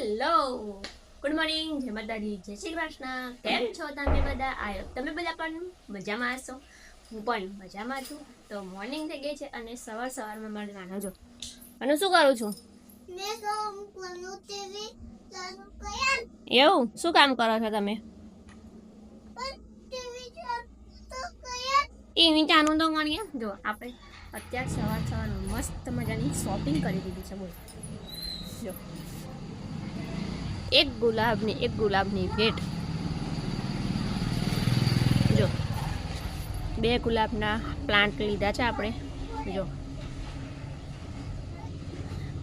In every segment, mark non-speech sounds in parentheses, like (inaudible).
Hello good morning જય માતાજી. જય શ્રી કૃષ્ણ. કેમ છો તમે બધા? આવ્યો તમે બધા પણ મજામાં હશો? હું પણ મજામાં છું. તો મોર્નિંગ થઈ ગઈ છે અને સવાર સવારમાં મારે નાનો છો અને શું કરું છું? એવું? શું કામ કરો છો તમે? એની ચાનું તો ગણીએ જો આપણે અત્યારે સવાર સવારમાં મસ્ત મજાની શોપિંગ કરી દીધી છે બોલ. જો. એક ગુલાબની એક ગુલાબની ભેટ. જો, બે ગુલાબના પ્લાન્ટ લીધા છે આપણે. જો.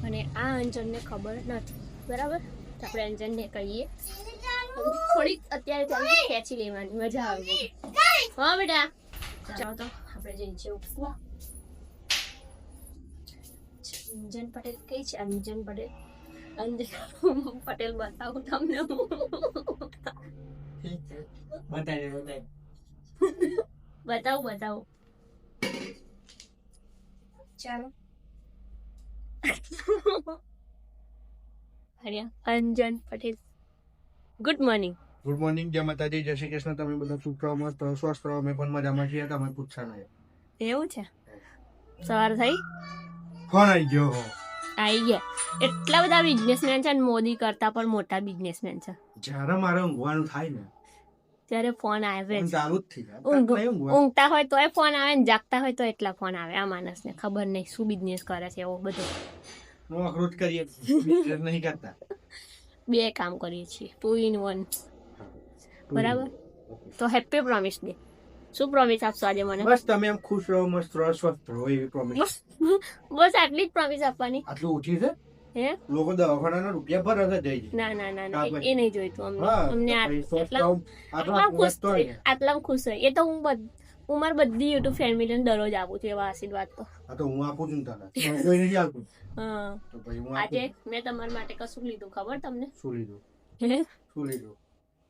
અને આ અંજનને ખબર નથી, બરાબર? આપણે અંજનને કહીએ. થોડીક અત્યારે થોડી ખેંચી લેવાની, મજા આવે હા બેટા. ચાલો તો, આપણે જઈએ છીએ ઉપવા અંજન પટેલ કઈ છે? અંજન પટેલ અંજન પટેલ બતાવું તમને બતાવી બતાવી બતાવું બતાવું. ચાલો. Anjan Patel. Good morning good morning જય માતાજી જય શ્રી કૃષ્ણ. તમે બધા સુખ રહો મસ્ત સ્વસ્થ રહો. અમે પણ મજામાં છીએ. તમે પૂછશો નહીં. એવું છે? સવાર થઈ? કોણ આવી ગયો? આવી ગયા. એટલા બધા બિઝનેસમેન છે ને મોદી કરતા પણ મોટા બિઝનેસમેન છે. જ્યારે મારે ઊંઘવાનું થાય ને ત્યારે ફોન આવે. ઊંઘતા હોય તોય ફોન આવે ને જાગતા હોય તો એટલા ફોન આવે. આ માણસને ખબર નહીં શું બિઝનેસ કરે છે એવો બધો. નોકરું જ કરીએ. નહીં કરતા. બે કામ કરીએ છીએ. ટુ ઇન વન બરાબર? તો હેપી પ્રોમિસ ડે શું પ્રોમિસ આપશો આજે મને? બસ તમે એમ ખુશ રહો મસ્ત રહો સ્વસ્થ રહો એવી પ્રોમિસ બસ આટલી જ પ્રોમિસ આપવાની. આટલું ઓછી છે? હે? લોકો દવાખાનાના રૂપિયા ભરે છે જઈ. ના ના ના એ- નહીં જોઈતું અમને. હા આટલા ખુશ આટલા ખુશ હોય. એ તો હું હું મારી બધી યુટ્યુબ ફેમિલીને દરરોજ આપું છું એવા આશીર્વાદ તો. આ તો હું આપું છું તને. કોઈ નથી આપતું હા. તો ભાઈ હું આજે મેં તમારા માટે કશું લીધું ખબર તમને? શું લીધું? હે? શું લીધું?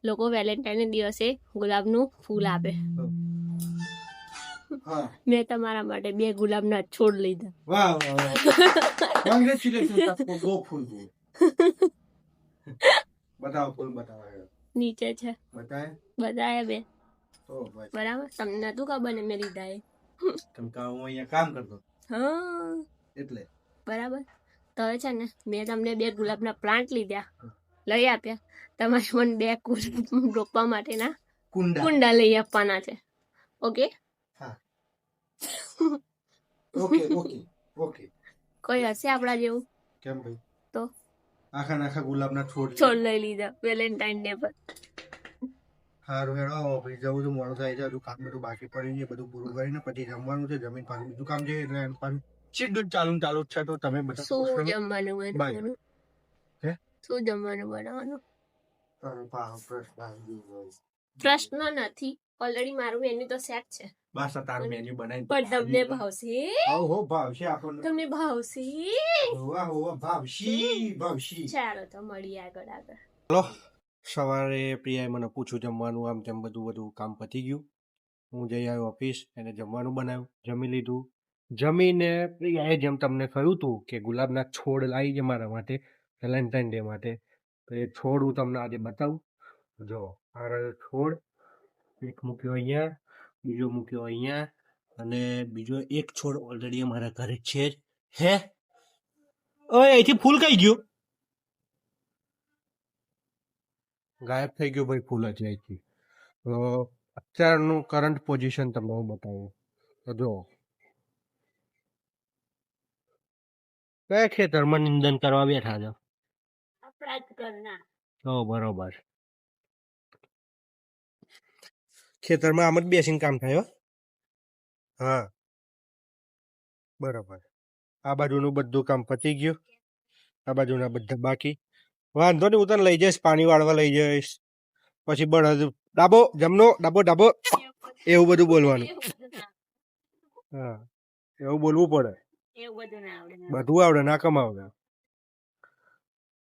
લોકો વેલેન્ટાઇન દિવસે ગુલાબનું ફૂલ આપે. મેં તમારા માટે બે ગુલાબના છોડ લીધા. વાહ વાહ વાહ. કોંગ્રેચ્યુલેશન ગો ફૂલ ફૂલ બતાવો ફૂલ બતાવો. નીચે છે. બતાય? બધાએ બે. બરાબર? તમને નતું ખબર ને મેં લીધા એ. કેમ કે હું અહીંયા કામ કરતો હા. એટલે. બરાબર. તો છે ને મેં તમને બે ગુલાબના પ્લાન્ટ લીધા. લઈ આપ્યા. તમારે મને બે કુંડ (laughs) રોપવા માટેના કુંડા. લઈ આપવાના છે. ઓકે? (laughs) Okay okay okay. કોઈ હશે આપણા જેવું? કેમ ભાઈ? તો? આખા નાખા ગુલાબના છોડ છોડ લઈ લીધા વેલેન્ટાઇન ડે પર. હારું હેડો ઓફિસ જવું છું મોડું થાય છે હજુ કામ બધું બાકી પડ્યું છે બધું પૂરું કરીને પછી જમવાનું છે જમીન પાસે બીજું કામ છે એટલે એમ પાછું. સીધું ચાલુ ચાલુ છે તો તમે બધા શું જમવાનું? શું જમવાનું બનાવવાનું? પ્રશ્ન પ્રશ્ન નથી. ઓલરેડી મારું મેન્યુ તો સેટ છે. બસ આ તારું મેન્યુ બનાવી પણ તમને ભાવશે? હો હો ભાવશે આપણને. તમને ભાવશે? હોવા હોવા ભાવશી ભાવશી. ચાલો તો મળીએ આગળ આગળ. હલો. સવારે પ્રિયાએ મને પૂછ્યું જમવાનું આમ તેમ બધું બધું કામ પતી ગયું. હું જઈ આવ્યો ઓફિસ એને જમવાનું બનાવ્યું. જમી લીધું. જમીને પ્રિયાએ જેમ તમને કહ્યું હતું કે ગુલાબના છોડ લાવી છે મારા માટે વેલેન્ટાઇન ડે માટે. તો એ છોડ હું તમને આજે બતાવું. જો, આ રહ્યો છોડ. એક મૂક્યો અહીંયા, બીજો મૂક્યો અહીંયા, અને બીજો એક છોડ ઓલરેડી અમારા ઘરે છે જ. હે? ઓય અહીંથી ફૂલ કઈ ગયું? ગાયબ થઈ ગયું ભાઈ ફૂલ જ અહીંથી. તો અત્યારનું કરંટ પોઝિશન તમને હું બતાવું. તો જો. કયા ખેતરમાં નિંદન કરવા બેઠા છો? જ ઘરના ઓ બરોબર. ખેતરમાં આમ જ બેસીને કામ થાય હો. હા. બરોબર. આ બાજુનું બધું કામ પતી ગયું. આ બાજુના બધા બાકી. વાંધો નહીં હું તને લઈ જઈશ પાણી વાળવા લઈ જઈશ. પછી બળદ ડાબો જમનો ડાબો ડાબો. એવું બધું બોલવાનું. હા. એવું બોલવું પડે. એવું બધું ના આવડે બધું આવડે ના કમાવડે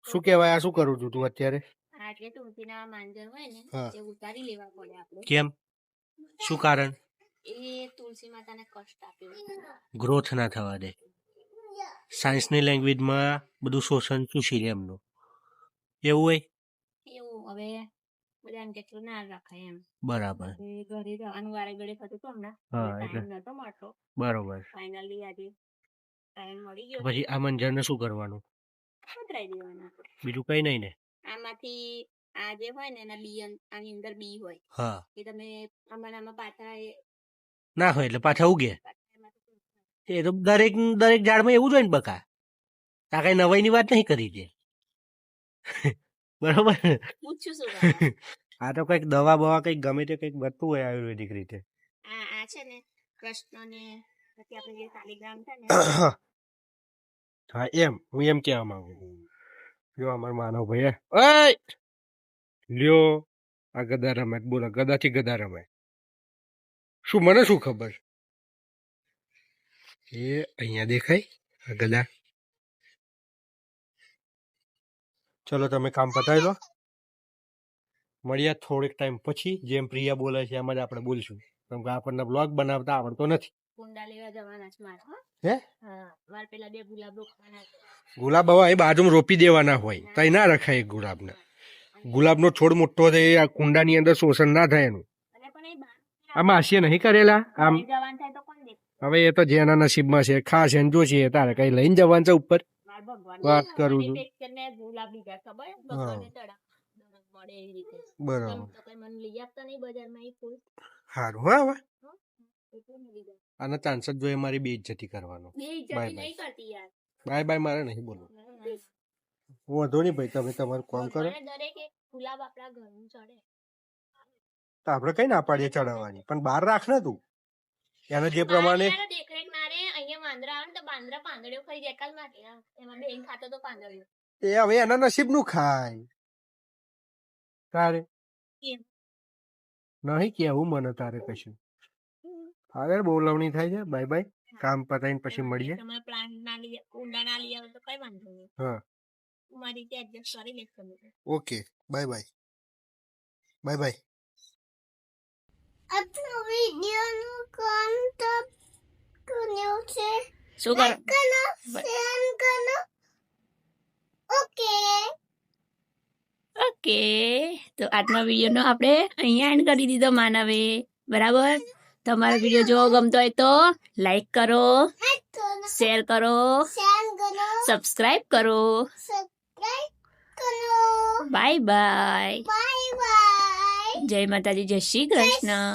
શું કહેવાય? આ શું કરું છું તું અત્યારે? આ જે તુલસીના માંજર હોય ને હા. એ ઉતારી લેવા પડે આપણે કેમ? શું કારણ? એ તુલસી માતાને કષ્ટ આપ્યો ગ્રોથ ના થવા દે. સાયન્સની લેંગ્વેજમાં બધું શોષણ ચૂસી લે એમનું. એવું હોય? એવું હવે બધાને એમ ના રખાય એમ. બરાબર. એ ઘરે જવાનું વારે ઘડે થતું હતું હમણાં હા, એટલે. ટાઈમ નતો મળતો. બરોબર. ફાઇનલી આજે ટાઈમ મળી ગયો. પછી આ મંજરને શું કરવાનું? પધરાઈ દેવાના. બીજું કઈ નહીં ને. આમાંથી આ જે હોય ને એના બી આની અંદર બી હોય. હા. એ તમે આમાં પાછા ના હોય એટલે પાછા ઉગે. એ તો દરેક દરેક ઝાડમાં એવું જ હોય ને બકા. આ કઈ નવાઈની વાત નહીં કરી છે (laughs) બરોબર? (laughs) આ તો કંઈક દવા બવા કંઈક ગમે તે કંઈક વધતું હોય આયુર્વેદિક રીતે. આ આ છે ને કૃષ્ણ ને પછી આપણે જે શાલિગ્રામ છે ને (coughs) હા, એમ. હું એમ કહેવા માંગુ છું. લ્યો અમાર માનવ ભાઈ ઓય! લ્યો, આ ગદા રમે બોલો ગદાથી ગદા રમે શું, મને શું ખબર? એ અહીંયા દેખાય, આ ગદા ચલો, તમે કામ પતાવી લો મળ્યા થોડીક ટાઈમ પછી. જેમ પ્રિયા બોલે છે, એમ જ આપણે બોલશું. કેમ કે આપણને બ્લોગ બનાવતા આવડતો નથી. કુંડા લેવા જવાના છે મારે હે. મારે પેલા બે ગુલાબ રોપવાના ગુલાબ હવે એ બાજુમાં રોપી દેવાના હોય તો ના રખાય ગુલાબને. ગુલાબનો છોડ મોટો થાય આ કુંડાની અંદર શોષણ ના થાય એનું. આ માસીએ નહીં કરેલા? આમ હવે એ તો જેના નસીબમાં છે ખાસ એને જોશે તારે કઈ લઈને જવાનું છે ઉપર? વાત કરું છું. બરાબર. સારું હા હવે. આના ચાન્સ જ જોઈએ મારી બે ઇજ્જતી કરવાનો. બાય યાર. બાય બાય મારે નહીં બોલવું. વાંધો નહીં ભાઈ તમે તમારું કામ કરો. ભગવાને દરેક એક ગુલાબ આપણા ઘરનું ચડે. તો આપણે કઈ ના પાડીએ ચડાવવાની? પણ બહાર રાખ ને તું. એને જે પ્રમાણે ને એ હવે એના નસીબનું ખાય. તારે? નહીં કેવું મને તારે કશું. હવે બોલવણી થાય છે. બાય બાય કામ પતાવીને પછી મળીએ. તમે પ્લાન્ટ ના લઈ કુંડા ના તો કઈ વાંધો નહીં. હા. મારી રીતે એડજસ્ટ કરી લઈશ okay bye bye bye bye contact કર્યો છે? શું કરો? શેર કરો. ઓકે ઓકે તો આજનો વિડીયોનો આપણે અહીંયા એન્ડ કરી દીધો માનવે. બરાબર? તમારો વીડિયો જોવો ગમતો હોય તો લાઈક કરો શેર કરો સબસ્ક્રાઈબ કરો બાય બાય જય માતાજી જય શ્રી કૃષ્ણ.